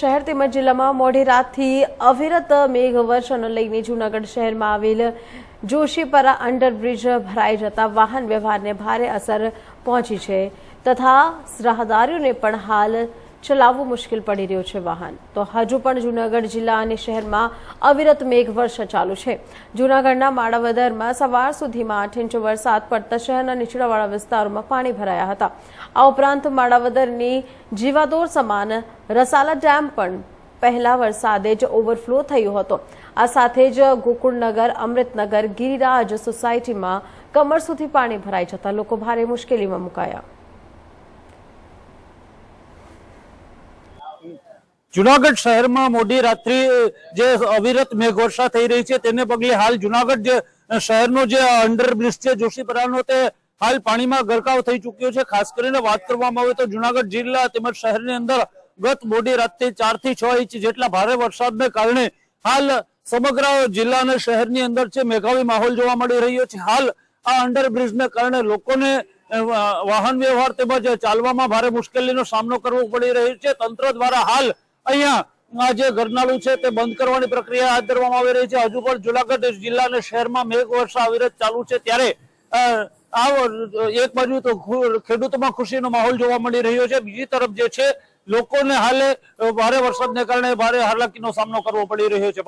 શહેર તેમજ જિલ્લામાં મોડી રાતથી અવિરત મેઘવર્ષાને લઈને જૂનાગઢ શહેરમાં આવેલ જોશીપરા અંડરબ્રિજ ભરાઈ જતા વાહન વ્યવહારને ભારે અસર પહોંચી છે તથા રાહદારીઓને પણ હાલ ચલાવવું મુશ્કેલ પડી રહ્યું છે વાહન. તો હજુ પણ જૂનાગઢ જિલ્લા અને શહેરમાં અવિરત મેઘવર્ષા ચાલુ છે. જૂનાગઢના માળાવદરમાં સવાર સુધીમાં આઠ ઇંચ વરસાદ પડતા શહેરના નીચાણવાળા વિસ્તારોમાં પાણી ભરાયા હતા. આ ઉપરાંત માળાવદરની જીવાદોર સમાન રસાલા ડેમ પણ પહેલા વરસાદે જ ઓવરફ્લો થયો હતો. આ સાથે જ ગોકુળનગર, અમૃતનગર, ગિરિરાજ સોસાયટીમાં કમર સુધી પાણી ભરાઈ જતા લોકો ભારે મુશ્કેલીમાં મુકાયા. જુનાગઢ શહેરમાં મોડી રાત્રિ જે અવિરત મેઘવર્ષા થઈ રહી છે, તેને પગલે હાલ જુનાગઢ જે શહેરનો જે અંડરબ્રિજ છે જોશીપરાનો તે હાલ પાણીમાં ગરકાવ થઈ ચૂક્યો છે. ખાસ કરીને વાત કરવામાં આવે તો જુનાગઢ જિલ્લા તેમજ શહેરની અંદર ગત મોડી રાતથી ચારથી છ ઇંચ જેટલા ભારે વરસાદને કારણે હાલ સમગ્ર જિલ્લા અને શહેરની અંદર છે મેઘાવી માહોલ જોવા મળી રહ્યો છે. હાલ આ અંડરબ્રિજને કારણે લોકોને વાહન વ્યવહાર તેમજ ચાલવામાં ભારે મુશ્કેલીનો સામનો કરવો પડી રહ્યો છે. તંત્ર દ્વારા હાલ અહીંયા જે ગરનાળું છે તે બંધ કરવાની પ્રક્રિયા હાથ ધરવામાં આવી રહી છે. હજુ પણ જુનાગઢ જિલ્લા અને શહેરમાં મેઘવર્ષા અવિરત ચાલુ છે ત્યારે આ એક બાજુ તો ખેડૂતોમાં ખુશીનો માહોલ જોવા મળી રહ્યો છે. બીજી તરફ જે છે, લોકોને હાલે ભારે વરસાદને કારણે ભારે હાલાકીનો સામનો કરવો પડી રહ્યો છે.